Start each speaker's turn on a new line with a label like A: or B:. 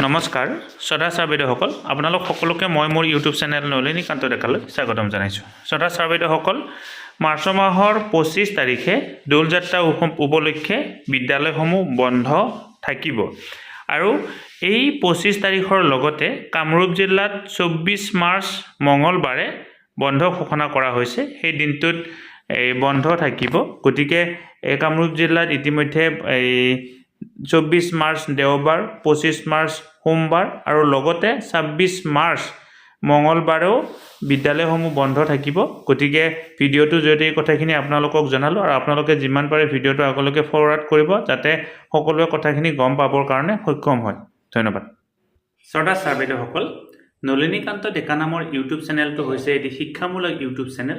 A: নমস্কাৰ শ্ৰদ্ধা ছাৰ বাইদেউসকল আপোনালোক সকলোকে মই মোৰ ইউটিউব চেনেল নলিনীকান্ত ডেকালৈ স্বাগতম জনাইছোঁ। শ্ৰদ্ধা ছাৰ বাইদেউসকল মাৰ্চ মাহৰ পঁচিছ তাৰিখে দৌল যাত্ৰা উপ- উপলক্ষে বিদ্যালয়সমূহ বন্ধ থাকিব আৰু এই পঁচিছ তাৰিখৰ লগতে কামৰূপ জিলাত চৌব্বিছ মাৰ্চ মঙলবাৰে বন্ধ ঘোষণা কৰা হৈছে। সেই দিনটোত এই বন্ধ থাকিব। গতিকে এই কামৰূপ জিলাত ইতিমধ্যে, এই চৌব্বিছ মাৰ্চ দেওবাৰ পঁচিছ মাৰ্চ সোমবাৰ আৰু লগতে ছাব্বিছ মাৰ্চ মঙলবাৰেও বিদ্যালয়সমূহ বন্ধ থাকিব। গতিকে ভিডিঅ'টোৰ জৰিয়তে এই কথাখিনি আপোনালোকক জনালোঁ আৰু আপোনালোকে যিমান পাৰে ভিডিঅ'টো আগলৈকে ফৰৱাৰ্ড কৰিব যাতে সকলোৱে কথাখিনি গম পাবৰ কাৰণে সক্ষম হয়। ধন্যবাদ। শ্ৰদ্ধা ছাৰ বাইদেউসকল নলিনীকান্ত ডেকা নামৰ ইউটিউব চেনেলটো হৈছে এটি শিক্ষামূলক ইউটিউব চেনেল।